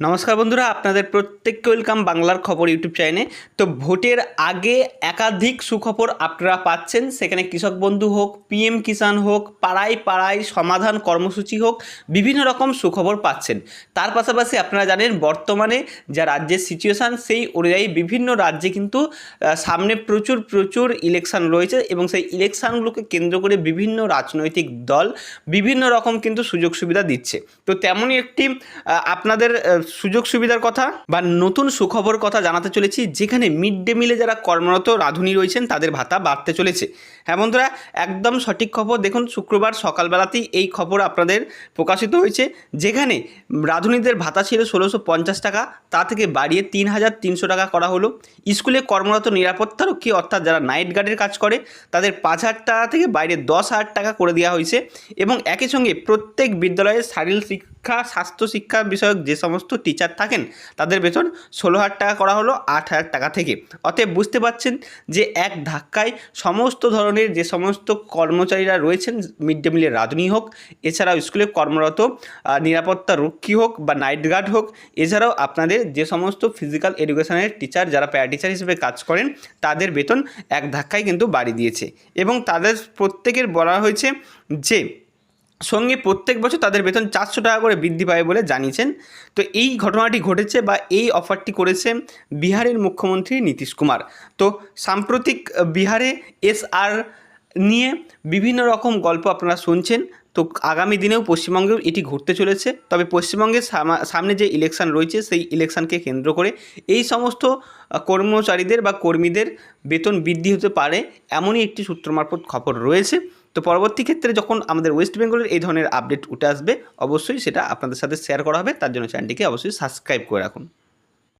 নমস্কার বন্ধুরা, আপনাদের প্রত্যেককে ওয়েলকাম বাংলার খবর ইউটিউব চ্যানেলে তো ভোটের আগে একাধিক সুখবর আপনারা পাচ্ছেন। সেখানে কৃষক বন্ধু হোক পিএম কিষাণ হোক, পাড়ায় পাড়ায় সমাধান কর্মসূচি হোক, বিভিন্ন রকম সুখবর পাচ্ছেন। তার পাশাপাশি আপনারা জানেন, বর্তমানে যা রাজ্যের সিচুয়েশান সেই অনুযায়ী বিভিন্ন রাজ্যে কিন্তু সামনে প্রচুর প্রচুর ইলেকশন রয়েছে এবং সেই ইলেকশানগুলোকে কেন্দ্র করে বিভিন্ন রাজনৈতিক দল বিভিন্ন রকম কিন্তু সুযোগ সুবিধা দিচ্ছে। তো তেমনই একটি আপনাদের সুযোগ সুবিধার কথা বা নতুন সুখবর কথা জানাতে চলেছি, যেখানে মিড ডে মিলে যারা কর্মরত রাঁধুনি রয়েছেন, তাদের ভাতা বাড়তে চলেছে। হ্যাঁ বন্ধুরা, একদম সঠিক খবর দেখুন, শুক্রবার সকালবেলাতেই এই খবর আপনাদের প্রকাশিত হয়েছে, যেখানে রাঁধুনিদের ভাতা ছিল ষোলোশো পঞ্চাশ টাকা, তা থেকে বাড়িয়ে তিন হাজার তিনশো টাকা করা হলো। স্কুলে কর্মরত নিরাপত্তারক্ষী, অর্থাৎ যারা নাইট গার্ডের কাজ করে, তাদের পাঁচ হাজার টাকা থেকে বাইরে দশ হাজার টাকা করে দেওয়া হয়েছে এবং একই সঙ্গে প্রত্যেক বিদ্যালয়ে শারীরিক শিক্ষা, স্বাস্থ্য শিক্ষা বিষয়ক যে সমস্ত টিচার থাকেন, তাদের বেতন ষোলো হাজার টাকা করা হলো আট হাজার টাকা থেকে। অতএব বুঝতে পারছেন যে এক ধাক্কায় সমস্ত ধরনের যে সমস্ত কর্মচারীরা রয়েছেন মিড ডে মিলের রাঁধুনি হোক, এছাড়াও স্কুলে কর্মরত নিরাপত্তা রক্ষী হোক বা নাইট গার্ড হোক, এছাড়াও আপনাদের যে সমস্ত ফিজিক্যাল এডুকেশনের টিচার যারা প্যারা টিচার হিসেবে কাজ করেন, তাদের বেতন এক ধাক্কায় কিন্তু বাড়িয়ে দিয়েছে। এবং তাদের প্রত্যেকের বলা হয়েছে যে সঙ্গে প্রত্যেক বছর তাদের বেতন চারশো টাকা করে বৃদ্ধি পাবে বলে জানিয়েছেন। তো এই ঘটনাটি ঘটেছে বা এই অফারটি করেছে বিহারের মুখ্যমন্ত্রী নীতিশ কুমার। তো সাম্প্রতিক বিহারে এসআর নিয়ে বিভিন্ন রকম গল্প আপনারা শুনছেন। তো আগামী দিনেও পশ্চিমবঙ্গেও এটি ঘটতে চলেছে। তবে পশ্চিমবঙ্গের সামনে যে ইলেকশন রয়েছে, সেই ইলেকশনকে কেন্দ্র করে এই সমস্ত কর্মচারীদের বা কর্মীদের বেতন বৃদ্ধি হতে পারে এমনই একটি সূত্র মারফত খবর রয়েছে। তো পরবর্তী ক্ষেত্রে যখন আমাদের ওয়েস্ট বেঙ্গলের এই ধরনের আপডেট উঠে আসবে, অবশ্যই সেটা আপনাদের সাথে শেয়ার করা হবে। তার জন্য চ্যানেলটিকে অবশ্যই সাবস্ক্রাইব করে রাখুন।